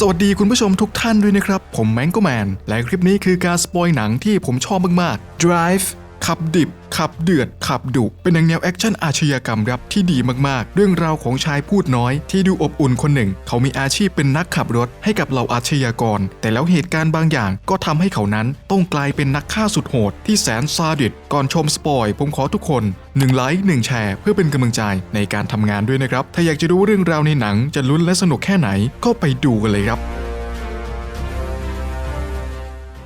สวัสดีคุณผู้ชมทุกท่านด้วยนะครับ ผมแมงโกแมน และคลิปนี้คือการสปอยหนังที่ผมชอบมากๆ Drive ขับดิบ ขับเดือด ขับดุเป็นหนังแนวแอคชั่นอาชญากรรมครับที่ดีมากๆ เรื่องราวของชายพูดน้อย ที่ดูอบอุ่นคนหนึ่ง เขามีอาชีพเป็นนักขับรถให้กับเหล่าอาชญากร แต่แล้วเหตุการณ์บางอย่างก็ทำให้เขานั้นต้องกลายเป็นนักฆ่าสุดโหดที่แสนซาดิสก่อนชมสปอยผมขอทุกคน1ไลค์1แชร์เพื่อเป็นกำลังใจในการทำงานด้วยนะครับ ถ้าอยากจะรู้เรื่องราวในหนังจะลุ้นและสนุกแค่ไหนก็ไปดูกันเลยครับ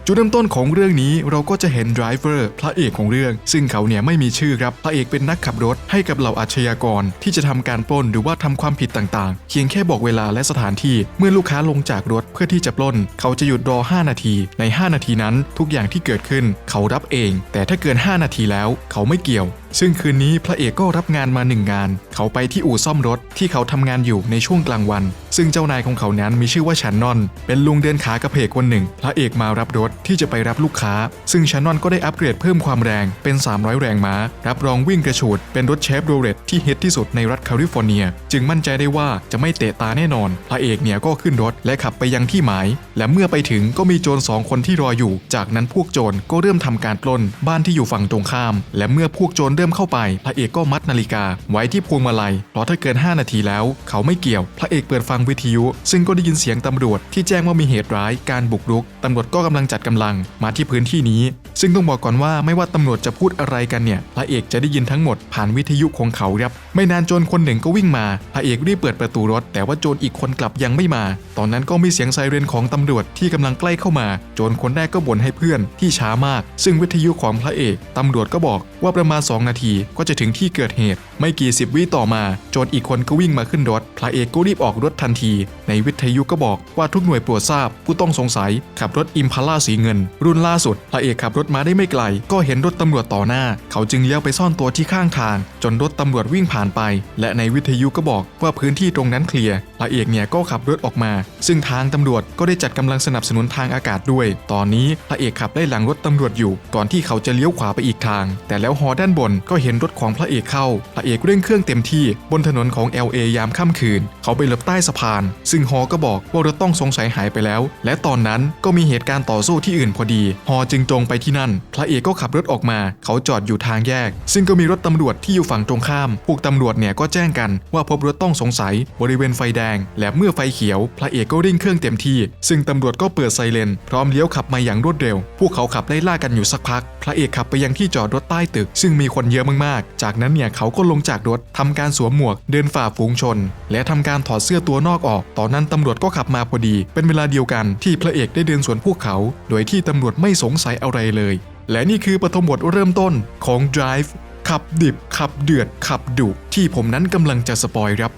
จุดเริ่มต้นของเรื่องนี้เราก็จะเห็นไดรเวอร์พระเอกของเรื่อง ซึ่งเขาเนี่ยไม่มีชื่อครับ พระเอกเป็นนักขับรถให้กับเหล่าอาชญากร ที่จะทำการปล้นหรือว่าทำความผิดต่างๆ เพียงแค่บอกเวลาและสถานที่ เมื่อลูกค้าลงจากรถเพื่อที่จะปล้น เขาจะหยุดรอ 5 นาที ใน 5 นาทีนั้น ทุกอย่างที่เกิดขึ้น เขารับเอง แต่ถ้าเกิน 5 นาทีแล้ว เขาไม่เกี่ยว ซึ่งคืนนี้พระเอกก็รับงานมาหนึ่งงาน เขาไปที่อู่ซ่อมรถที่เขาทำงานอยู่ในช่วงกลางวัน ซึ่งเจ้านายของเขานั้นมีชื่อว่าชันนอน เป็นลุงเดินขากระเพกคนหนึ่ง พระเอกมารับรถที่จะไปรับลูกค้า ซึ่งชันนอนก็ได้อัปเกรดเพิ่มความแรงเป็น 300 แรงม้า รับรองวิ่งกระฉูดเป็นรถเชฟโรเลตที่ฮิตที่สุดในรัฐแคลิฟอร์เนีย จึงมั่นใจได้ว่าจะไม่เตะตาแน่นอน พระเอกเนี่ยก็ขึ้นรถและขับไปยังที่หมาย และเมื่อไปถึงก็มีโจรสองคนที่รออยู่ จากนั้นพวกโจรก็เริ่มทำการปล้นบ้านที่อยู่ฝั่งตรงข้าม และเมื่อพวกโจรเริ่มเข้าไป พระเอกก็มัดนาฬิกา ไว้ที่พวงมาลัยเพราะถ้าเกิน 5 นาทีแล้ว เขาไม่เกี่ยว พระเอกเปิดฟังวิทยุ ซึ่งก็ได้ยินเสียงตำรวจ ที่แจ้งว่ามีเหตุร้ายการบุกรุกตำรวจก็กำลังจัดกำลังมาที่พื้นที่นี้ ซึ่งต้องบอกก่อนว่าไม่ว่าตำรวจจะพูดอะไรกันเนี่ย พระเอกจะได้ยินทั้งหมดผ่านวิทยุของเขาครับ ไม่นานโจรคนหนึ่งก็วิ่งมา พระเอกรีบเปิดประตูรถ แต่ว่าโจรอีกคนกลับยังไม่มา ตอนนั้นก็มีเสียงไซเรนของตำรวจที่กำลังใกล้เข้ามา โจรคนแรกก็บ่นให้เพื่อนที่ช้ามาก ซึ่งวิทยุของพระเอกตำรวจก็บอกว่าประมาณ2นาที ก็จะถึงที่เกิดเหตุ ไม่กี่สิบวิต่อมา โจรอีกคนก็วิ่งมาขึ้นรถ พระเอกก็รีบออกรถทันที ในวิทยุก็บอกว่าทุกหน่วยโปรดทราบ ผู้ต้องสงสัยขับรถอิมพาล่าสีเงิน รุ่นล่าสุด พระเอกขับรถมาได้ไม่ไกล ก็เห็นรถตำรวจต่อหน้า เขาจึงเลี้ยวไปซ่อนตัวที่ข้างทาง จนรถตำรวจวิ่งผ่านไป และในวิทยุก็บอกว่าพื้นที่ตรงนั้นเคลียร์พระเอกเนี่ยก็ขับรถออกมา ซึ่งทางตำรวจก็ได้จัดกำลังสนับสนุนทางอากาศด้วย ตอนนี้พระเอกขับได้หลังรถตำรวจอยู่ ก่อนที่เขาจะเลี้ยวขวาไปอีกทาง แต่แล้วฮอด้านบนก็เห็นรถของพระเอกเข้า พระเอกเร่งเครื่องเต็มที่บนถนนของ LA ยามค่ำคืน เขาไปหลบใต้สะพาน ซึ่งฮอก็บอกว่ารถต้องสงสัยหายไปแล้ว และตอนนั้นก็มีเหตุการณ์ต่อสู้ที่อื่นพอดี ฮอจึงตรงไปที่นั่น พระเอกก็ขับรถออกมา เขาจอดอยู่ทางแยก ซึ่งก็มีรถตำรวจที่อยู่ฝั่งตรงข้าม พวกตำรวจเนี่ยก็แจ้งกันว่าพบรถต้องสงสัยบริเวณไฟแดง และเมื่อไฟเขียว พระเอกก็เร่งเครื่องเต็มที่ ซึ่งตำรวจก็เปิดไซเรนพร้อมเลี้ยวขับมาอย่างรวดเร็ว พวกเขาขับไล่ล่ากันอยู่สักพัก พระเอกขับไปยังที่จอดรถใต้ตึก ซึ่งมีคนเยอะมากๆ จากนั้นเนี่ยเขาก็ลงจากรถทำการสวมหมวก เดินฝ่าฝูงชน และทำการถอดเสื้อตัวนอกออก ตอนนั้นตำรวจก็ขับมาพอดี เป็นเวลาเดียวกันที่พระเอกได้เดินสวนพวกเขา โดยที่ตำรวจไม่สงสัยอะไรเลย และนี่คือปฐมบทเริ่มต้นของ Drive ขับดิบ ขับเดือด ขับดุที่ผมนั้นกำลังจะสปอยครับ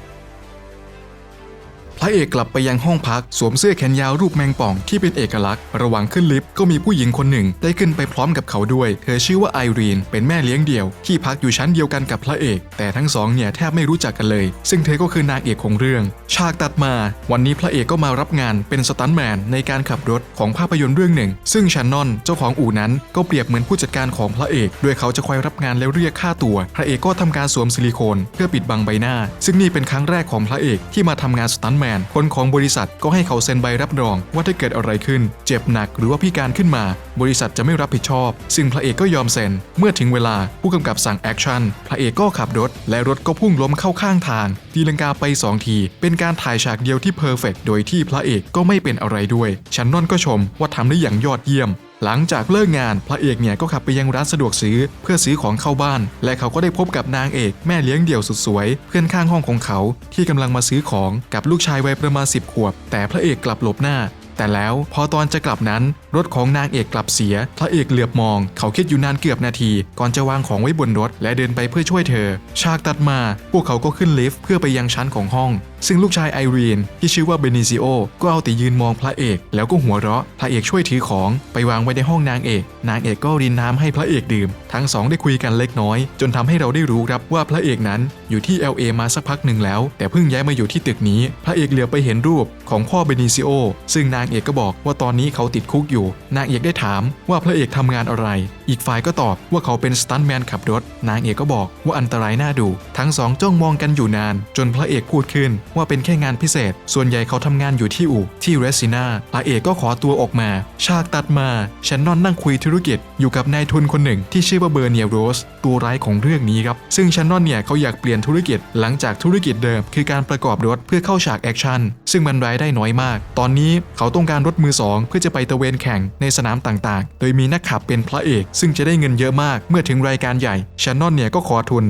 พระเอกกลับไปยังห้องพักสวมเสื้อแขนยาวรูปแมงป่องที่เป็นเอกลักษณ์ ระหว่างขึ้นลิฟต์ก็มีผู้หญิงคนหนึ่ง ได้ขึ้นไปพร้อมกับเขาด้วย เธอชื่อว่าไอรีน เป็นแม่เลี้ยงเดี่ยว ที่พักอยู่ชั้นเดียวกันกับพระเอก แต่ทั้งสองเนี่ยแทบไม่รู้จักกันเลย ซึ่งเธอก็คือนางเอกของเรื่อง ฉากตัดมา วันนี้พระเอกก็มารับงานเป็นสตันแมนในการขับรถของภาพยนตร์เรื่องหนึ่ง ซึ่งชันนอนเจ้าของอู่นั้นก็เปรียบเหมือนผู้จัดการของพระเอกโดยเขาจะคอยรับงานแล้วเรียกค่าตัว พระเอกก็ทำการสวมซิลิโคนเพื่อปิดบังใบหน้า ซึ่งนี่เป็นครั้งแรกของพระเอกที่มาทำงานสตันแมนคนของบริษัทก็ให้เขาเซ็นใบรับรอง ว่าถ้าเกิดอะไรขึ้น เจ็บหนักหรือว่าพิการขึ้นมา บริษัทจะไม่รับผิดชอบ ซึ่งพระเอกก็ยอมเซ็น เมื่อถึงเวลาผู้กำกับสั่งแอคชั่นพระเอกก็ขับรถ และรถก็พุ่งล้มเข้าข้างทาง ตีลังกาไปสองที เป็นการถ่ายฉากเดียวที่เพอร์เฟกโดยที่พระเอกก็ไม่เป็นอะไรด้วยชันนอนก็ชมว่าทำได้อย่างยอดเยี่ยม หลังจากเลิกงานพระเอกเนี่ยก็ขับไปยังร้านสะดวกซื้อเพื่อซื้อของเข้าบ้าน และเขาก็ได้พบกับนางเอกแม่เลี้ยงเดี่ยวสุดสวย เพื่อนข้างห้องของเขาที่กำลังมาซื้อของกับลูกชายวัยประมาณ 10 ขวบ แต่พระเอกกลับหลบหน้า แต่แล้วพอตอนจะกลับนั้น รถของนางเอกกลับเสีย พระเอกเหลือบมอง เขาคิดอยู่นานเกือบนาที ก่อนจะวางของไว้บนรถ และเดินไปเพื่อช่วยเธอ ฉากตัดมา พวกเขาก็ขึ้นลิฟต์เพื่อไปยังชั้นของห้องซึ่งลูกชายไอรีนที่ชื่อว่าเบนิซิโอก็เอาแต่ยืนมองพระเอก แล้วก็หัวเราะ พระเอกช่วยถือของไปวางไว้ในห้องนางเอก นางเอกก็รินน้ำให้พระเอกดื่ม ทั้งสองได้คุยกันเล็กน้อย จนทำให้เราได้รู้ครับว่าพระเอกนั้นอยู่ที่ LA มาสักพักหนึ่งแล้ว แต่เพิ่งย้ายมาอยู่ที่ตึกนี้ พระเอกเหลือไปเห็นรูปของพ่อเบนิซิโอซึ่งนางเอกก็บอกว่าตอนนี้เขาติดคุกอยู่ นางเอกได้ถามว่าพระเอกทำงานอะไร อีกฝ่ายก็ตอบว่าเขาเป็นสตันแมนขับรถ นางเอกก็บอกว่าอันตรายน่าดู ทั้งสองจ้องมองกันอยู่นาน จนพระเอกพูดขึ้นว่าเป็นแค่งานพิเศษ ส่วนใหญ่เขาทำงานอยู่ที่อู่ที่เรซินาพระเอกก็ขอตัวออกมา ฉากตัดมาแชนนอนนั่งคุยธุรกิจ อยู่กับนายทุนคนหนึ่งที่ชื่อว่าเบอร์เนียโรส ตัวร้ายของเรื่องนี้ครับ ซึ่งแชนนอนเนี่ยเขาอยากเปลี่ยนธุรกิจ หลังจากธุรกิจเดิม คือการประกอบรถเพื่อเข้าฉากแอคชั่นซึ่งมันรายได้น้อยมาก ตอนนี้เขาต้องการรถมือสองเพื่อจะไปตะเวนแข่งในสนามต่างๆ โดยมีนักขับเป็นพระเอก ซึ่งจะได้เงินเยอะมากเมื่อถึงรายการใหญ่แชนนอนเนี่ยก็ขอทุน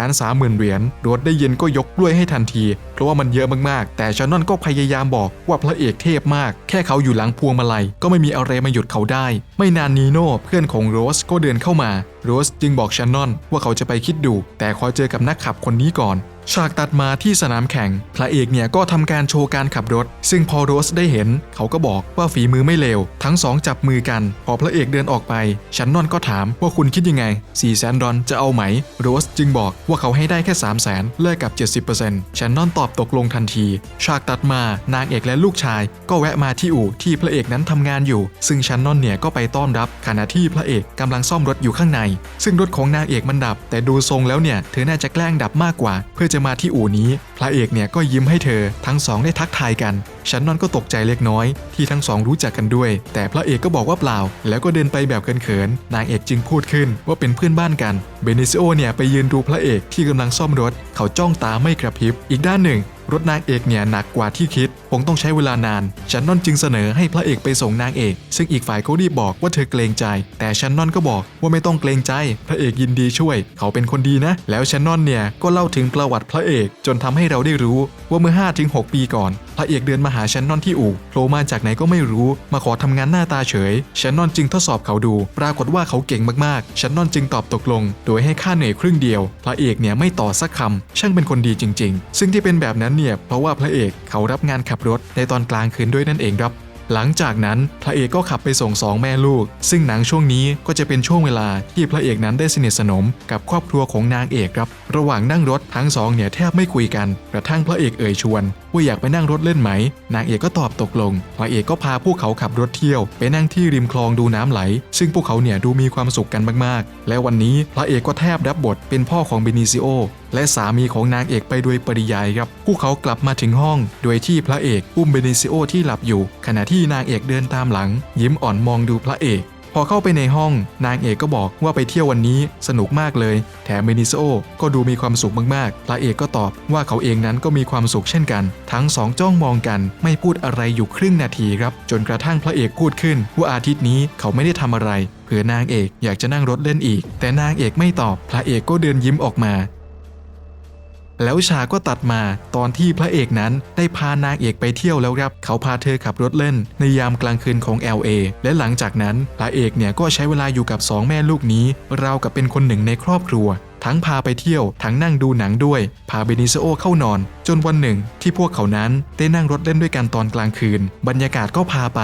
430,000เหรียญรถได้เย็นก็ยกกล้วยให้ทันทีเพราะว่ามันเยอะมากๆ แต่ชนนอนก็พยายามบอกว่าพระเอกเทพมาก แค่เขาอยู่หลังพวงมาลัย ก็ไม่มีอะไรมาหยุดเขาได้ ไม่นานนีโน่เพื่อนของโรสก็เดินเข้ามา โรสจึงบอกชนนอนว่าเขาจะไปคิดดู แต่ขอเจอกับนักขับคนนี้ก่อน ฉากตัดมาที่สนามแข่ง พระเอกเนี่ยก็ทำการโชว์การขับรถ ซึ่งพอโรสได้เห็น เขาก็บอกว่าฝีมือไม่เลว ทั้งสองจับมือกัน พอพระเอกเดินออกไป ชันนอนก็ถามว่าคุณคิดยังไง4 0 0แสนดอลจะเอาไหม โรสจึงบอกว่าเขาให้ได้แค่ 3 0 0แสนเลิกกับ 70%ชันนอนตอบตกลงทันที ฉากตัดมานางเอกและลูกชาย ก็แวะมาที่อู่ที่พระเอกนั้นทำงานอยู่ ซึ่งชันนอนเนี่ยก็ไปต้อนรับขณะที่พระเอกกำลังซ่อมรถอยู่ข้างใน ซึ่งรถของนางเอกมันดับ แต่ดูทรงแล้วเนี่ยเธอน่าจะแกล้งดับมากกว่า เพื่อจะมาที่อู่นี้ พระเอกเนี่ยก็ยิ้มให้เธอ ทั้งสองได้ทักทายกันชันนอนก็ตกใจเล็กน้อย ที่ทั้งสองรู้จักกันด้วย แต่พระเอกก็บอกว่าเปล่า แล้วก็เดินไปแบบเขินๆนางเอกจึงพูดขึ้นว่าเป็นเพื่อนบ้านกัน เบนิซิโอเนี่ยไปยืนดูพระเอกที่กำลังซ่อมรถ เขาจ้องตาไม่กระพริบ อีกด้านหนึ่ง รถนางเอกเนี่ยหนักกว่าที่คิด คงต้องใช้เวลานานชันนอนจึงเสนอให้พระเอกไปส่งนางเอก ซึ่งอีกฝ่ายก็รีบบอกว่าเธอเกรงใจ แต่ชันนอนก็บอกว่าไม่ต้องเกรงใจ พระเอกยินดีช่วย เขาเป็นคนดีนะ แล้วชันนอนเนี่ยก็เล่าถึงประวัติพระเอก จนทำให้เราได้รู้ว่าเมื่อ5-6 ปีก่อน พระเอกเดินมาหาชันนอนที่อู่โผล่มาจากไหนก็ไม่รู้มาขอทำงานหน้าตาเฉยชันนอนจึงทดสอบเขาดู ปรากฏว่าเขาเก่งมากๆชันนอนจึงตอบตกลง โดยให้ค่าเหนื่อยครึ่งเดียว พระเอกเนี่ยไม่ต่อสักคำช่างเป็นคนดีจริง ๆ ซึ่งที่เป็นแบบนั้นเนี่ยเพราะว่าพระเอกเขารับงานขับรถในตอนกลางคืนด้วยนั่นเองครับ หลังจากนั้นพระเอกก็ขับไปส่งสองแม่ลูก ซึ่งหนังช่วงนี้ก็จะเป็นช่วงเวลาที่พระเอกนั้นได้สนิทสนมกับครอบครัวของนางเอกครับระหว่างนั่งรถทั้งสองเนี่ยแทบไม่คุยกันกระทั่งพระเอกเอ่ยชวนว่าอยากไปนั่งรถเล่นไหม นางเอกก็ตอบตกลง พระเอกก็พาพวกเขาขับรถเที่ยว ไปนั่งที่ริมคลองดูน้ำไหล ซึ่งพวกเขาเนี่ยดูมีความสุขกันมากๆ และวันนี้พระเอกก็แทบรับบทเป็นพ่อของเบนิซิโอและสามีของนางเอกไปโดยปริยายครับพวกเขากลับมาถึงห้อง โดยที่พระเอกอุ้มเบนิซิโอที่หลับอยู่ ขณะที่นางเอกเดินตามหลัง ยิ้มอ่อนมองดูพระเอก พอเข้าไปในห้อง นางเอกก็บอกว่าไปเที่ยววันนี้สนุกมากเลย แถมเบนิซิโอก็ดูมีความสุขมากๆพระเอกก็ตอบว่าเขาเองนั้นก็มีความสุขเช่นกัน ทั้งสองจ้องมองกัน ไม่พูดอะไรอยู่ครึ่งนาทีครับ จนกระทั่งพระเอกพูดขึ้น ว่าอาทิตย์นี้เขาไม่ได้ทำอะไรเผื่อนางเอกอยากจะนั่งรถเล่นอีก แต่นางเอกไม่ตอบ พระเอกก็เดินยิ้มออกมา แล้วฉากก็ตัดมาตอนที่พระเอกนั้นได้พานางเอกไปเที่ยวแล้วครับ เขาพาเธอขับรถเล่น ในยามกลางคืนของ LA และหลังจากนั้นพระเอกเนี่ยก็ใช้เวลาอยู่กับสองแม่ลูกนี้ราวกับเป็นคนหนึ่งในครอบครัว ทั้งพาไปเที่ยว ทั้งนั่งดูหนังด้วย พาเบนิซโอเข้านอน จนวันหนึ่ง ที่พวกเขานั้นได้นั่งรถเล่นด้วยกันตอนกลางคืน บรรยากาศก็พาไป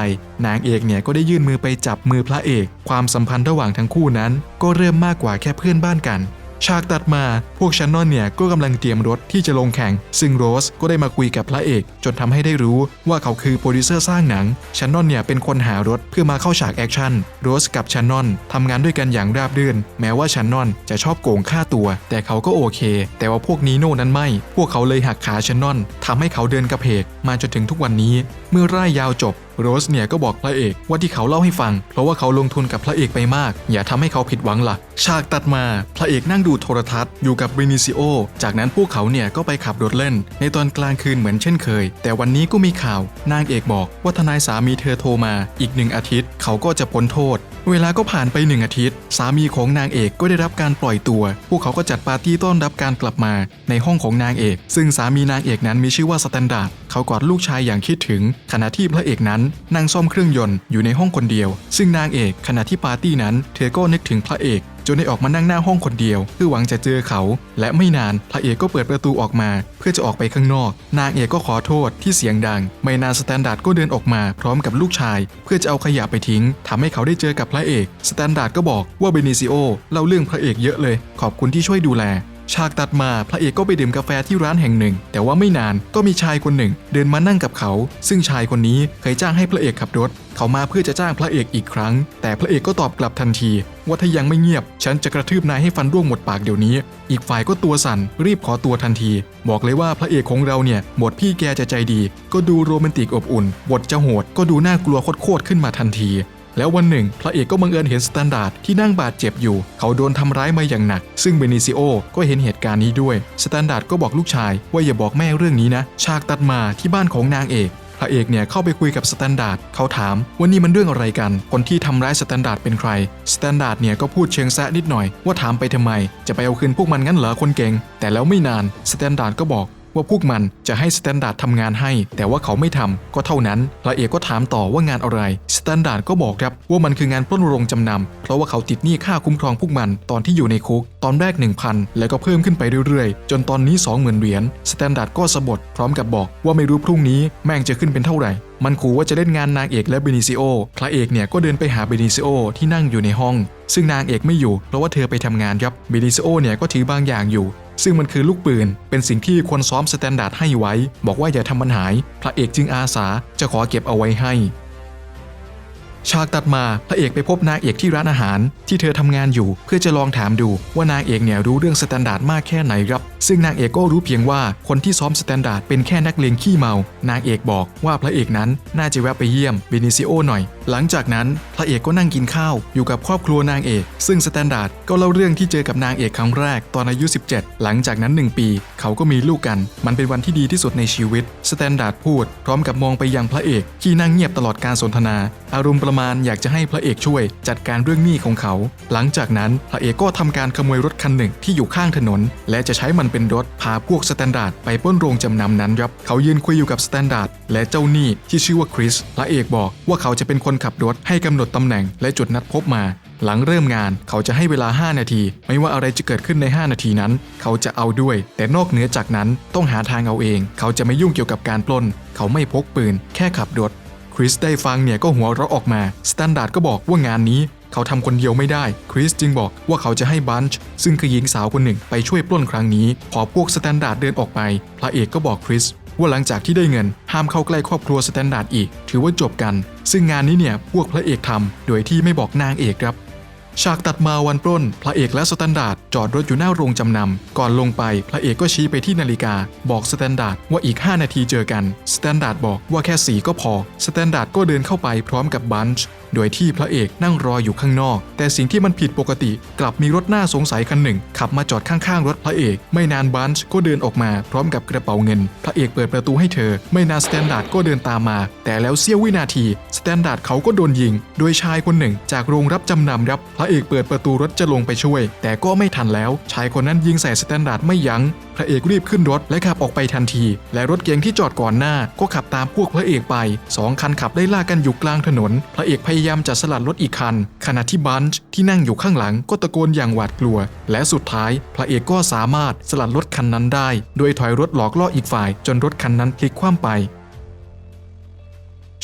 นางเอกเนี่ยก็ได้ยื่นมือไปจับมือพระเอก ความสัมพันธ์ระหว่างทั้งคู่นั้น ก็เริ่มมากกว่าแค่เพื่อนบ้านกัน ฉากตัดมาพวกชันนอนเนี่ยก็กำลังเตรียมรถที่จะลงแข่ง ซึ่งโรสก็ได้มาคุยกับพระเอก จนทำให้ได้รู้ว่าเขาคือโปรดิวเซอร์สร้างหนังชันนอนเนี่ยเป็นคนหารถเพื่อมาเข้าฉากแอคชั่นโรสกับชันนอนทำงานด้วยกันอย่างราบรื่น แม้ว่าชันนอนจะชอบโกงค่าตัว แต่เขาก็โอเค แต่ว่าพวกนีโน่นั้นไม่ พวกเขาเลยหักขาชันนอนทำให้เขาเดินกระเพกมาจนถึงทุกวันนี้ เมื่อร่ายยาวจบ โรสเนี่ยก็บอกพระเอกว่าที่เขาเล่าให้ฟัง เพราะว่าเขาลงทุนกับพระเอกไปมาก อย่าทำให้เขาผิดหวังล่ะ ฉากตัดมาพระเอกนั่งดูโทรทัศน์อยู่กับเบนิซิโอ จากนั้นพวกเขาเนี่ยก็ไปขับรถเล่น ในตอนกลางคืนเหมือนเช่นเคย แต่วันนี้ก็มีข่าวนางเอกบอกว่าทนายสามีเธอโทรมา อีกหนึ่งอาทิตย์ เขาก็จะพ้นโทษ เวลาก็ผ่านไปหนึ่งอาทิตย์ สามีของนางเอกก็ได้รับการปล่อยตัว พวกเขาก็จัดปาร์ตี้ต้อนรับการกลับมา ในห้องของนางเอก ซึ่งสามีนางเอกนั้นมีชื่อว่าสแตนดาร์ดเขากอดลูกชายอย่างคิดถึง ขณะที่พระเอกนั้นนั่งซ่อมเครื่องยนต์อยู่ในห้องคนเดียว ซึ่งนางเอกขณะที่ปาร์ตี้นั้น เธอก็นึกถึงพระเอก จนได้ออกมานั่งหน้าห้องคนเดียว เพื่อหวังจะเจอเขา และไม่นานพระเอกก็เปิดประตูออกมา เพื่อจะออกไปข้างนอก นางเอกก็ขอโทษที่เสียงดัง ไม่นานสแตนดาร์ดก็เดินออกมาพร้อมกับลูกชาย เพื่อจะเอาขยะไปทิ้งทำให้เขาได้เจอกับพระเอกสแตนดาร์ดก็บอกว่าเบนิซิโอเล่าเรื่องพระเอกเยอะเลย ขอบคุณที่ช่วยดูแล ฉากตัดมาพระเอกก็ไปดื่มกาแฟที่ร้านแห่งหนึ่ง แต่ว่าไม่นานก็มีชายคนหนึ่ง เดินมานั่งกับเขา ซึ่งชายคนนี้เคยจ้างให้พระเอกขับรถ เขามาเพื่อจะจ้างพระเอกอีกครั้ง แต่พระเอกก็ตอบกลับทันที ว่าถ้ายังไม่เงียบ ฉันจะกระทืบนายให้ฟันร่วงหมดปากเดี๋ยวนี้ อีกฝ่ายก็ตัวสั่นรีบขอตัวทันที บอกเลยว่าพระเอกของเราเนี่ยบทพี่แกจะใจดี ก็ดูโรแมนติกอบอุ่นบทจะโหดก็ดูน่ากลัวโคตรขึ้นมาทันที แล้ววันหนึ่ง พระเอกก็บังเอิญเห็นสแตนดาร์ดที่นั่งบาดเจ็บอยู่ เขาโดนทำร้ายมาอย่างหนัก ซึ่งเบนิซิโอก็เห็นเหตุการณ์นี้ด้วย สแตนดาร์ดก็บอกลูกชาย ว่าอย่าบอกแม่เรื่องนี้นะ ฉากตัดมาที่บ้านของนางเอกพระเอกเนี่ยเข้าไปคุยกับสแตนดาร์ดเขาถามว่านี่มันเรื่องอะไรกัน คนที่ทำร้ายสแตนดาร์ดเป็นใคร สแตนดาร์ดเนี่ยก็พูดเชิงแซะนิดหน่อย ว่าถามไปทำไม จะไปเอาคืนพวกมันงั้นเหรอคนเก่ง แต่แล้วไม่นานสแตนดาร์ดก็บอก ว่าพวกมันจะให้สแตนดาร์ดทำงานให้ แต่ว่าเขาไม่ทำก็เท่านั้นพระเอกก็ถามต่อว่างานอะไรสแตนดาร์ดก็บอกครับว่ามันคืองานปล้นโรงจำนำเพราะว่าเขาติดหนี้ค่าคุ้มครองพวกมันตอนที่อยู่ในคุก ตอนแรก 1,000 แล้วก็เพิ่มขึ้นไปเรื่อยๆ จนตอนนี้ 20,000 เหรียญสแตนดาร์ดก็สะบดพร้อมกับบอกว่าไม่รู้พรุ่งนี้แม่งจะขึ้นเป็นเท่าไหร่มันขู่ว่าจะเล่นงานนางเอกและเบนิซิโอ พระเอกเนี่ยก็เดินไปหาเบนิซิโอที่นั่งอยู่ในห้อง ซึ่งนางเอกไม่อยู่เพราะว่าเธอไปทำงานครับ เบนิซิโอเนี่ยก็ถือบางอย่างอยู่ ซึ่งมันคือลูกปืน เป็นสิ่งที่คนซ้อมสแตนดาร์ดให้ไว้ บอกว่าอย่าทำมันหาย พระเอกจึงอาสาจะขอเก็บเอาไว้ให้ ฉากตัดมาพระเอกไปพบนางเอกที่ร้านอาหาร ที่เธอทำงานอยู่ เพื่อจะลองถามดูว่านางเอกเนี่ยรู้เรื่องสแตนดาร์ดมากแค่ไหนครับ ซึ่งนางเอกก็รู้เพียงว่าคนที่ซ้อมสแตนดาร์ดเป็นแค่นักเลงขี้เมา นางเอกบอกว่าพระเอกนั้นน่าจะแวะไปเยี่ยมเบนิซิโอหน่อย หลังจากนั้นพระเอกก็นั่งกินข้าวอยู่กับครอบครัวนางเอก ซึ่งสแตนดาร์ดก็เล่าเรื่องที่เจอกับนางเอกครั้งแรกตอนอายุ 17 หลังจากนั้น 1 ปี เขาก็มีลูกกัน มันเป็นวันที่ดีที่สุดในชีวิตสแตนดาร์ดพูด พร้อมกับมองไปยังพระเอกที่นั่งเงียบตลอดการสนทนา อารมณ์ประมาณอยากจะให้พระเอกช่วยจัดการเรื่องหนี้ของเขา หลังจากนั้นพระเอกก็ทำการขโมยรถคันหนึ่งที่อยู่ข้างถนน และจะใช้มันเป็นรถพาพวกสแตนดาร์ดไปป้นโรงจำนำนั้นครับเขายืนคุยอยู่กับสแตนดาร์ดและเจ้าหนี้ที่ชื่อว่าคริสพระเอกบอกว่าเขาจะเป็นคนขับรถให้กำหนดตำแหน่งและจุดนัดพบมา หลังเริ่มงานเขาจะให้เวลา 5 นาที ไม่ว่าอะไรจะเกิดขึ้นใน 5 นาทีนั้น เขาจะเอาด้วย แต่นอกเหนือจากนั้นต้องหาทางเอาเอง เขาจะไม่ยุ่งเกี่ยวกับการปล้น เขาไม่พกปืน แค่ขับรถ คริสได้ฟังเนี่ยก็หัวเราะออกมาสแตนดาร์ดก็บอกว่างานนี้เขาทำคนเดียวไม่ได้ คริสจึงบอกว่าเขาจะให้บันช์ซึ่งคือหญิงสาวคนหนึ่งไปช่วยปล้นครั้งนี้ พอพวกสแตนดาร์ดเดินออกไป พระเอกก็บอกคริสว่าหลังจากที่ได้เงิน ห้ามเข้าใกล้ครอบครัวสแตนดาร์ดอีก ถือว่าจบกัน ซึ่งงานนี้เนี่ยพวกพระเอกทำโดยที่ไม่บอกนางเอกครับ ฉากตัดมาวันปล้น พระเอกและสแตนดาร์ดจอดรถอยู่หน้าโรงจำนำ ก่อนลงไป พระเอกก็ชี้ไปที่นาฬิกา บอกสแตนดาร์ดว่าอีก 5 นาทีเจอกันสแตนดาร์ดบอกว่าแค่สีก็พอสแตนดาร์ดก็เดินเข้าไปพร้อมกับบันช์โดยที่พระเอกนั่งรออยู่ข้างนอก แต่สิ่งที่มันผิดปกติ กลับมีรถหน่าสงสัยคันหนึ่ง ขับมาจอดข้างๆ รถพระเอก ไม่นานบันช์ก็เดินออกมาพร้อมกับกระเป๋าเงิน พระเอกเปิดประตูให้เธอ ไม่นานสแตนดาร์ดก็เดินตามมา แต่แล้วเสี้ยววินาทีสแตนดาร์ดเขาก็โดนยิง โดยชายคนหนึ่ง จากโรงรับจำนำรับพระระเอกเปิดประตูรถจะลงไปช่วย แต่ก็ไม่ทันแล้ว ชายคนนั้นยิงใส่สแตนดาร์ดไม่ยัง้ง พระเอกรีบขึ้นรถและขับออกไปทันที และรถเก๋งที่จอดก่อนหน้า ก็ขับตามพวกพระเอกไปสองคันขับไล่ล่ากันอยู่กลางถนน พระเอกพยายามจะสลัดรถอีกคัน ขณะที่บันช์ที่นั่งอยู่ข้างหลังก็ตะโกนอย่างหวาดกลัว และสุดท้าย พระเอกก็สามารถสลัดรถคันนั้นได้ โดยถอยรถหลอกล่ออีกฝ่าย จนรถคันนั้นพลิกคว่ำไป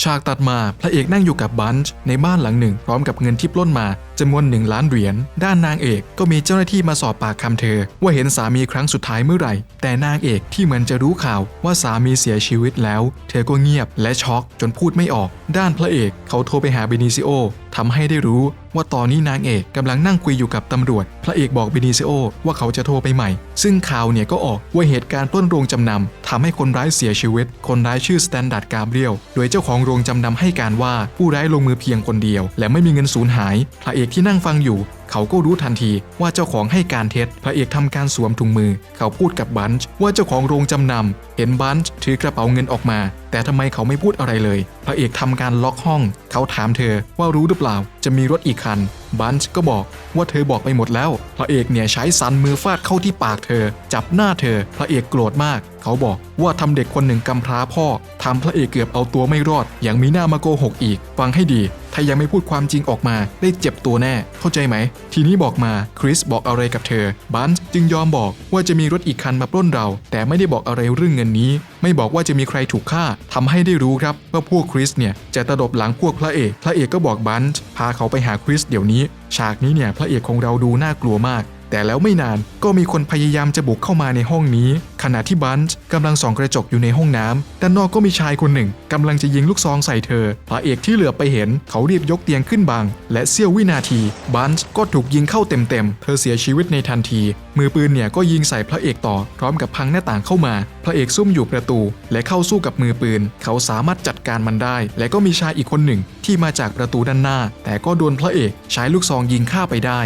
ฉากตัดมาพระเอกนั่งอยู่กับบันช์ในบ้านหลังหนึ่ง พร้อมกับเงินที่ปล้นมา จำนวนหนึ่งล้านเหรียญ ด้านนางเอกก็มีเจ้าหน้าที่มาสอบปากคำเธอ ว่าเห็นสามีครั้งสุดท้ายเมื่อไหร่ แต่นางเอกที่เหมือนจะรู้ข่าวว่าสามีเสียชีวิตแล้ว เธอก็เงียบและช็อกจนพูดไม่ออก ด้านพระเอกเขาโทรไปหาเบนิซิโอทำให้ได้รู้ว่าตอนนี้นางเอกกำลังนั่งคุยอยู่กับตำรวจ พระเอกบอกเบนิซิโอว่าเขาจะโทรไปใหม่ ซึ่งข่าวเนี่ยก็ออกว่าเหตุการณ์ปล้นโรงจำนำทำให้คนร้ายเสียชีวิต คนร้ายชื่อสแตนดาร์ดกาเบรียล โดยเจ้าของโรงจำนำให้การว่าผู้ร้ายลงมือเพียงคนเดียว และไม่มีเงินสูญหาย พระเอกที่นั่งฟังอยู่ เขาก็รู้ทันทีว่าเจ้าของให้การเท็จ พระเอกทำการสวมถุงมือ เขาพูดกับบันช์ว่าเจ้าของโรงจำนำ เห็นบันช์ถือกระเป๋าเงินออกมา แต่ทำไมเขาไม่พูดอะไรเลย พระเอกทำการล็อกห้อง เขาถามเธอว่ารู้หรือเปล่า จะมีรถอีกคัน บันช์ก็บอกว่าเธอบอกไปหมดแล้ว พระเอกเนี่ยใช้สันมือฟาดเข้าที่ปากเธอ จับหน้าเธอ พระเอกโกรธมาก เขาบอกว่าทำเด็กคนหนึ่งกำพร้าพ่อทำพระเอกเกือบเอาตัวไม่รอด อย่างมีหน้ามาโกหกอีก ฟังให้ดี ถ้ายังไม่พูดความจริงออกมา ได้เจ็บตัวแน่ เข้าใจไหม ทีนี้บอกมา คริสบอกอะไรกับเธอ บันช์จึงยอมบอกว่าจะมีรถอีกคันมาปล้นเรา แต่ไม่ได้บอกอะไรเรื่องเงินนี้ ไม่บอกว่าจะมีใครถูกฆ่าทำให้ได้รู้ครับว่าพวกคริสเนี่ยจะตะดบหลังพวกพระเอก พระเอกก็บอกบันช์พาเขาไปหาคริสเดี๋ยวนี้ ฉากนี้เนี่ยพระเอกของเราดูน่ากลัวมาก แต่แล้วไม่นานก็มีคนพยายามจะบุกเข้ามาในห้องนี้ ขณะที่บันช์กำลังส่องกระจกอยู่ในห้องน้ำด้านนอกก็มีชายคนหนึ่งกำลังจะยิงลูกซองใส่เธอ พระเอกที่เหลือไปเห็น เขารีบยกเตียงขึ้นบัง และเสี้ยววินาทีบันช์ก็ถูกยิงเข้าเต็มๆ เธอเสียชีวิตในทันที มือปืนเนี่ยก็ยิงใส่พระเอกต่อ พร้อมกับพังหน้าต่างเข้ามา พระเอกซุ่มอยู่ประตู และเข้าสู้กับมือปืน เขาสามารถจัดการมันได้ และก็มีชายอีกคนหนึ่งที่มาจากประตูด้านหน้า แต่ก็โดนพระเอกใช้ลูกซองยิงฆ่าไปได้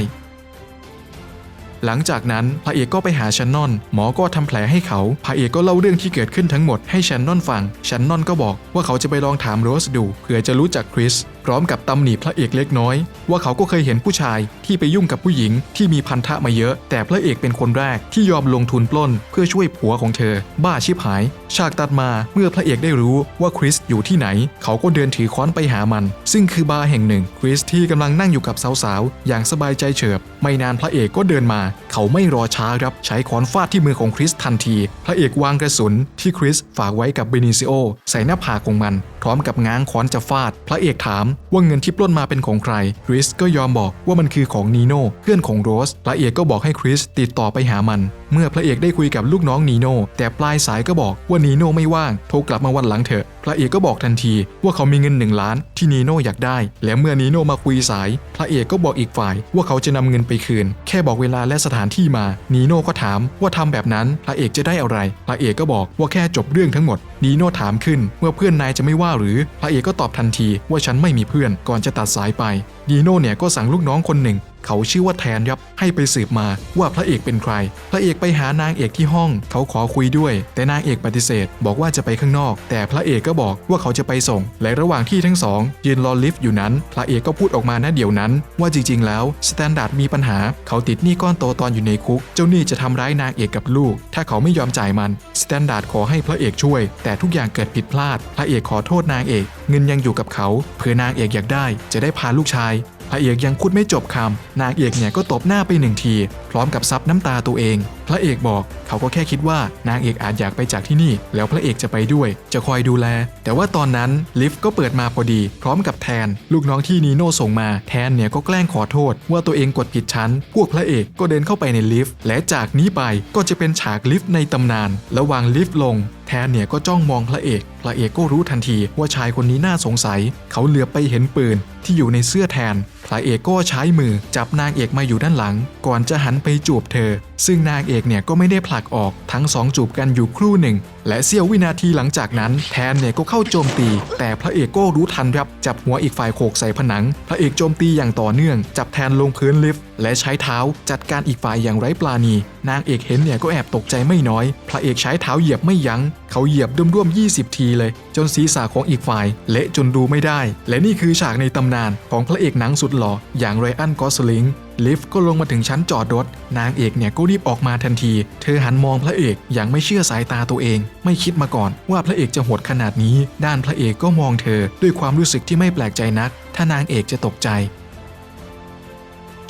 หลังจากนั้นพระเอกก็ไปหาชันนอน หมอก็ทำแผลให้เขาพระเอกก็เล่าเรื่องที่เกิดขึ้นทั้งหมดให้ชันนอนฟังชันนอนก็บอกว่าเขาจะไปลองถามโรสดูเผื่อจะรู้จักคริส พร้อมกับตำหนิพระเอกเล็กน้อย ว่าเขาก็เคยเห็นผู้ชายที่ไปยุ่งกับผู้หญิงที่มีพันธะมาเยอะ แต่พระเอกเป็นคนแรกที่ยอมลงทุนปล้น เพื่อช่วยผัวของเธอ บ้าชิบหาย ฉากตัดมาเมื่อพระเอกได้รู้ว่าคริสอยู่ที่ไหน เขาก็เดินถือค้อนไปหามัน ซึ่งคือบาร์แห่งหนึ่ง คริสที่กำลังนั่งอยู่กับสาวๆอย่างสบายใจเฉิบ ไม่นานพระเอกก็เดินมา เขาไม่รอช้าครับใช้ค้อนฟาดที่มือของคริสทันที พระเอกวางกระสุนที่คริสฝากไว้กับเบนิซิโอใส่หน้าผากของมัน พร้อมกับง้างค้อนจะฟาด พระเอกถามว่าเงินที่ปล้นมาเป็นของใครคริสก็ยอมบอกว่ามันคือของนีโน่เพื่อนของโรสพระเอกก็บอกให้คริสติดต่อไปหามัน เมื่อพระเอกได้คุยกับลูกน้องนีโน่แต่ปลายสายก็บอกว่านีโน่ไม่ว่างโทรกลับมาวันหลังเถอะพระเอกก็บอกทันทีว่าเขามีเงินหนึ่งล้านที่นีโน่อยากได้ และเมื่อนีโน่มาคุยสาย พระเอกก็บอกอีกฝ่ายว่าเขาจะนำเงินไปคืน แค่บอกเวลาและสถานที่มานีโน่ก็ถามว่าทำแบบนั้นพระเอกจะได้อะไร พระเอกก็บอกว่าแค่จบเรื่องทั้งหมดนีโน่ถามขึ้นว่าเพื่อนนายจะไม่ว่าหรือ พระเอกก็ตอบทันทีว่าฉันไม่มีเพื่อนก่อนจะตัดสายไปนีโน่เนี่ยก็สั่งลูกน้องคนหนึ่ง เขาชื่อว่าแทนยับให้ไปสืบมาว่าพระเอกเป็นใคร พระเอกไปหานางเอกที่ห้อง เขาขอคุยด้วย แต่นางเอกปฏิเสธ บอกว่าจะไปข้างนอก แต่พระเอกก็บอกว่าเขาจะไปส่ง และระหว่างที่ทั้งสองยืนรอลิฟต์อยู่นั้น พระเอกก็พูดออกมาณเดี๋ยวนั้น ว่าจริง ๆ แล้วสแตนดาร์ดมีปัญหา เขาติดหนี้ก้อนโตตอนอยู่ในคุก เจ้าหนี้จะทำร้ายนางเอกกับลูก ถ้าเขาไม่ยอมจ่ายมันสแตนดาร์ดขอให้พระเอกช่วย แต่ทุกอย่างเกิดผิดพลาด พระเอกขอโทษนางเอก เงินยังอยู่กับเขาเผื่อนางเอกอยากได้ จะได้พาลูกชาย พระเอกยังพูดไม่จบคำนางเอกเนี่ยก็ตบหน้าไปหนึ่งที ร้อมกับซับน้ำตาตัวเอง พระเอกบอกเขาก็แค่คิดว่านางเอกอาจอยากไปจากที่นี่ แล้วพระเอกจะไปด้วย จะคอยดูแล แต่ว่าตอนนั้นลิฟต์ก็เปิดมาพอดี พร้อมกับแทน ลูกน้องที่นีโน่ส่งมาแทนเนี่ยก็แกล้งขอโทษ ว่าตัวเองกดผิดชั้น พวกพระเอกก็เดินเข้าไปในลิฟต์และจากนี้ไปก็จะเป็นฉากลิฟต์ในตำนานระหว่างลิฟต์ลงแทนเนี่ยก็จ้องมองพระเอก พระเอกก็รู้ทันทีว่าชายคนนี้น่าสงสัย เขาเหลือบไปเห็นปืนที่อยู่ในเสื้อแทน พระเอกก็ใช้มือจับนางเอกมาอยู่ด้านหลัง ก่อนจะหันไปจูบเธอ ซึ่งนางเอกเนี่ยก็ไม่ได้ผลักออกทั้งสองจูบกันอยู่ครู่หนึ่ง และเสี้ยววินาทีหลังจากนั้น แทนเนี่ยก็เข้าโจมตี แต่พระเอกก็รู้ทันครับ จับหัวอีกฝ่ายโขกใส่ผนัง พระเอกโจมตีอย่างต่อเนื่อง จับแทนลงพื้นลิฟต์และใช้เท้าจัดการอีกฝ่ายอย่างไร้ปราณี นางเอกเห็นเนี่ยก็แอบตกใจไม่น้อย พระเอกใช้เท้าเหยียบไม่ยัง้ง เขาเหยียบร่วมๆ20 ทีเลย จนศีรษะของอีกฝ่าย เละจนดูไม่ได้ และนี่คือฉากในตำนานของพระเอกหนังสุดหล่ออย่างไรอันกอสลิง ลิฟต์ก็ลงมาถึงชั้นจอดรถ นางเอกเนี่ยก็รีบออกมาทันที เธอหันมองพระเอกอย่างไม่เชื่อสายตาตัวเอง ไม่คิดมาก่อนว่าพระเอกจะโหดขนาดนี้ ด้านพระเอกก็มองเธอ ด้วยความรู้สึกที่ไม่แปลกใจนัก ถ้านางเอกจะตกใจ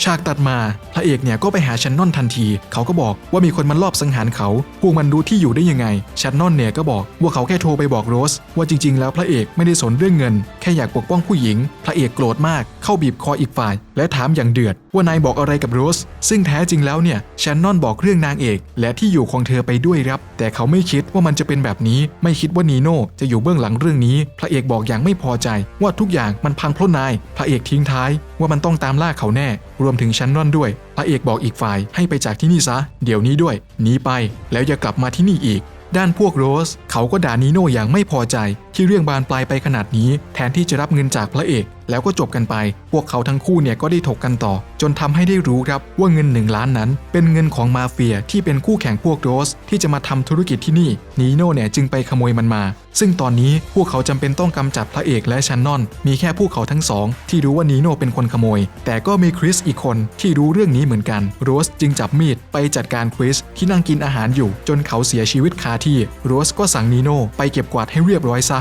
ฉากตัดมาพระเอกเนี่ยก็ไปหาชันนอนทันที เขาก็บอกว่ามีคนมันลอบสังหารเขาพวกมันรู้ที่อยู่ได้ยังไง ชันนอนเนี่ยก็บอกว่าเขาแค่โทรไปบอกโรส ว่าจริง ๆ แล้วพระเอกไม่ได้สนเรื่องเงิน แค่อยากปกป้องผู้หญิง พระเอกโกรธมากเข้าบีบคออีกฝ่าย และถามอย่างเดือด ว่านายบอกอะไรกับโรส ซึ่งแท้จริงแล้วเนี่ยชันนอนบอกเรื่องนางเอก และที่อยู่ของเธอไปด้วยครับ แต่เขาไม่คิดว่ามันจะเป็นแบบนี้ ไม่คิดว่านีโน่จะอยู่เบื้องหลังเรื่องนี้ พระเอกบอกอย่างไม่พอใจ ว่าทุกอย่างมันพังเพราะนาย พระเอกทิ้งท้าย ว่ามันต้องตามล่าเขาแน่รวมถึงชั้นนอนด้วย พระเอกบอกอีกฝ่ายให้ไปจากที่นี่ซะ เดี๋ยวนี้ด้วยหนีไปแล้วอย่ากลับมาที่นี่อีก ด้านพวกโรส เขาก็ด่านีโน่อย่างไม่พอใจ ที่เรื่องบานปลายไปขนาดนี้ แทนที่จะรับเงินจากพระเอก แล้วก็จบกันไป พวกเขาทั้งคู่เนี่ยก็ได้ถกกันต่อ จนทำให้ได้รู้ครับว่าเงินหนึ่งล้านนั้น เป็นเงินของมาเฟียที่เป็นคู่แข่งพวกโรสที่จะมาทำธุรกิจที่นี่นีโน่เนี่ยจึงไปขโมยมันมา ซึ่งตอนนี้พวกเขาจำเป็นต้องกำจัดพระเอกและชันนอน มีแค่พวกเขาทั้งสองที่รู้ว่านีโน่เป็นคนขโมย แต่ก็มีคริสอีกคนที่รู้เรื่องนี้เหมือนกัน โรสจึงจับมีดไปจัดการคริสที่นั่งกินอาหารอยู่ จนเขาเสียชีวิตคาที่ โรสก็สั่งนีโน่ไปเก็บกวาดให้เรียบร้อยซะ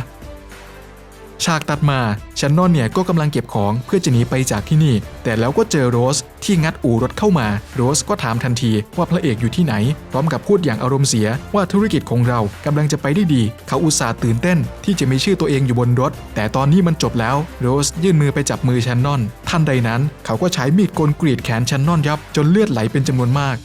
ฉากตัดมาชันนอนเนี่ยก็กำลังเก็บของเพื่อจะหนีไปจากที่นี่ แต่แล้วก็เจอโรสที่งัดอู่รถเข้ามา โรสก็ถามทันทีว่าพระเอกอยู่ที่ไหน พร้อมกับพูดอย่างอารมณ์เสียว่าธุรกิจของเรากำลังจะไปได้ดี เขาอุตส่าห์ตื่นเต้น ที่จะมีชื่อตัวเองอยู่บนรถ แต่ตอนนี้มันจบแล้ว โรสยื่นมือไปจับมือชันนอน ทันใดนั้น เขาก็ใช้มีดโกนกรีดแขนชันนอนยับจนเลือดไหลเป็นจำนวนมาก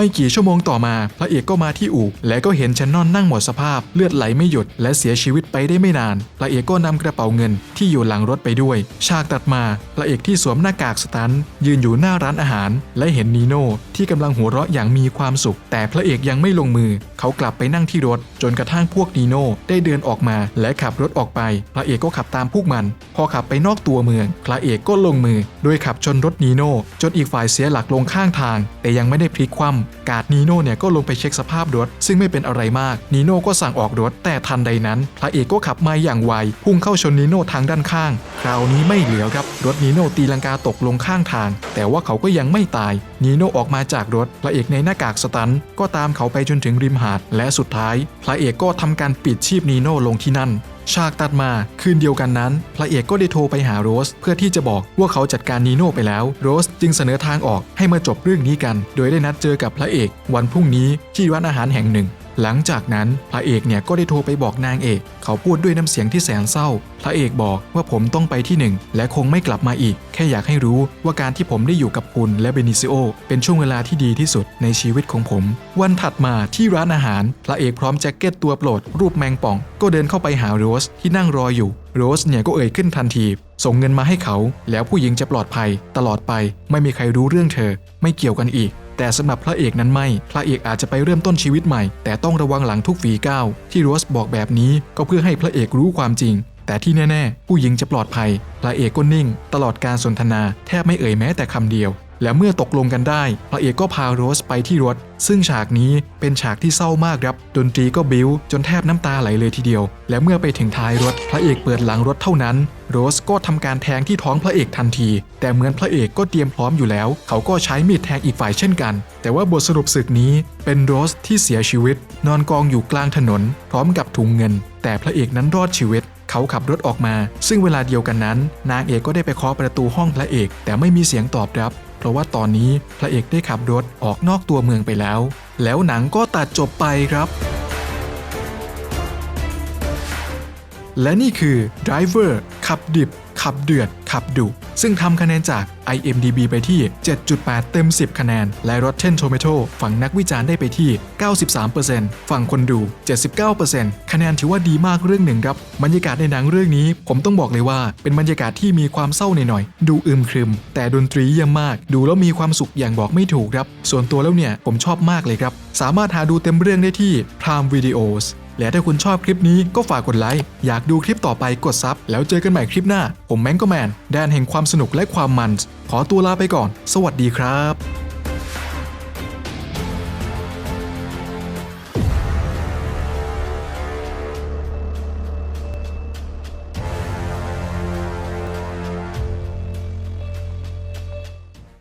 ไม่กี่ชั่วโมงต่อมา พระเอกก็มาที่อู่และก็เห็นชันนอนนั่งหมดสภาพเลือดไหลไม่หยุด และเสียชีวิตไปได้ไม่นาน พระเอกก็นำกระเป๋าเงินที่อยู่หลังรถไปด้วย ฉากตัดมา พระเอกที่สวมหน้ากากสตัน ยืนอยู่หน้าร้านอาหาร และเห็นนีโน่ที่กำลังหัวเราะอย่างมีความสุข แต่พระเอกยังไม่ลงมือ เขากลับไปนั่งที่รถ จนกระทั่งพวกนีโน่ได้เดินออกมาและขับรถออกไป พระเอกก็ขับตามพวกมัน พอขับไปนอกตัวเมือง พระเอกก็ลงมือ โดยขับชนรถนีโน่จนอีกฝ่ายเสียหลักลงข้างทาง แต่ยังไม่ได้พลิกคว่ำกาดนีโน่เนี่ยก็ลงไปเช็คสภาพรถซึ่งไม่เป็นอะไรมากนีโน่ก็สั่งออกรถแต่ทันใดนั้น พระเอกก็ขับมาอย่างไวพุ่งเข้าชนนีโน่ทางด้านข้าง คราวนี้ไม่เหลือครับรถนีโน่ตีลังกาตกลงข้างทาง แต่ว่าเขาก็ยังไม่ตายนีโน่ออกมาจากรถ พระเอกในหน้ากากสตันท์ก็ตามเขาไปจนถึงริมหาด และสุดท้าย พระเอกก็ทำการปิดชีพนีโน่ลงที่นั่น ฉากตัดมาคืนเดียวกันนั้น พระเอกก็ได้โทรไปหาโรส เพื่อที่จะบอกว่าเขาจัดการนีโน่ไปแล้ว โรสจึงเสนอทางออกให้มาจบเรื่องนี้กัน โดยได้นัดเจอกับพระเอก วันพรุ่งนี้ที่ร้านอาหารแห่งหนึ่ง หลังจากนั้นพระเอกเนี่ยก็ได้โทรไปบอกนางเอก เขาพูดด้วยน้ำเสียงที่แสนเศร้า พระเอกบอกว่าผมต้องไปที่หนึ่งและคงไม่กลับมาอีก แค่อยากให้รู้ว่าการที่ผมได้อยู่กับคุณและเบนิซิโอเป็นช่วงเวลาที่ดีที่สุดในชีวิตของผม วันถัดมาที่ร้านอาหาร พระเอกพร้อมแจ็คเก็ตตัวโปรด รูปแมงป่อง ก็เดินเข้าไปหาโรสที่นั่งรออยู่โรสเนี่ยก็เอ่ยขึ้นทันที ส่งเงินมาให้เขา แล้วผู้หญิงจะปลอดภัย ตลอดไปไม่มีใครรู้เรื่องเธอ ไม่เกี่ยวกันอีก แต่สำหรับพระเอกนั้นไม่ พระเอกอาจจะไปเริ่มต้นชีวิตใหม่ แต่ต้องระวังหลังทุกฝีก้าว ที่โรสบอกแบบนี้ก็เพื่อให้พระเอกรู้ความจริง แต่ที่แน่ ๆ ผู้หญิงจะปลอดภัย พระเอกก็นิ่ง ตลอดการสนทนาแทบไม่เอ่ยแม้แต่คำเดียว และเมื่อตกลงกันได้ พระเอกก็พาโรสไปที่รถ ซึ่งฉากนี้เป็นฉากที่เศร้ามากครับ ดนตรีก็บิ้วจนแทบน้ำตาไหลเลยทีเดียว และเมื่อไปถึงท้ายรถ พระเอกเปิดหลังรถเท่านั้น โรสก็ทำการแทงที่ท้องพระเอกทันที แต่เหมือนพระเอกก็เตรียมพร้อมอยู่แล้ว เขาก็ใช้มีดแทงอีกฝ่ายเช่นกัน แต่ว่าบทสรุปศึกนี้เป็นโรสที่เสียชีวิต นอนกองอยู่กลางถนน พร้อมกับถุงเงิน แต่พระเอกนั้นรอดชีวิตเขาขับรถออกมา ซึ่งเวลาเดียวกันนั้น นางเอกก็ได้ไปเคาะประตูห้องพระเอก แต่ไม่มีเสียงตอบรับ เพราะว่าตอนนี้พระเอกได้ขับรถออกนอกตัวเมืองไปแล้ว แล้วหนังก็ตัดจบไปครับ และนี่คือ Driver ขับดิบ ขับเดือด ขับดุ ซึ่งทำคะแนนจาก IMDB ไปที่ 7.8 เต็ม 10 คะแนน และ Rotten Tomato ฝั่งนักวิจารณ์ได้ไปที่ 93%ฝั่งคนดู 79%คะแนนถือว่าดีมากเรื่องหนึ่งครับ บรรยากาศในหนังเรื่องนี้ ผมต้องบอกเลยว่า เป็นบรรยากาศที่มีความเศร้าหน่อยๆ ดูอึมครึม แต่ดนตรีเยี่ยมมาก ดูแล้วมีความสุขอย่างบอกไม่ถูกครับ ส่วนตัวแล้วเนี่ยผมชอบมากเลยครับ สามารถหาดูเต็มเรื่องได้ที่ Prime Videos และถ้าคุณชอบคลิปนี้ก็ฝากกดไลค์ อยากดูคลิปต่อไปกดซับแล้วเจอกันใหม่คลิปหน้า ผมแมงก็แมน แดนแห่งความสนุกและความมัน ขอตัวลาไปก่อน สวัสดีครับ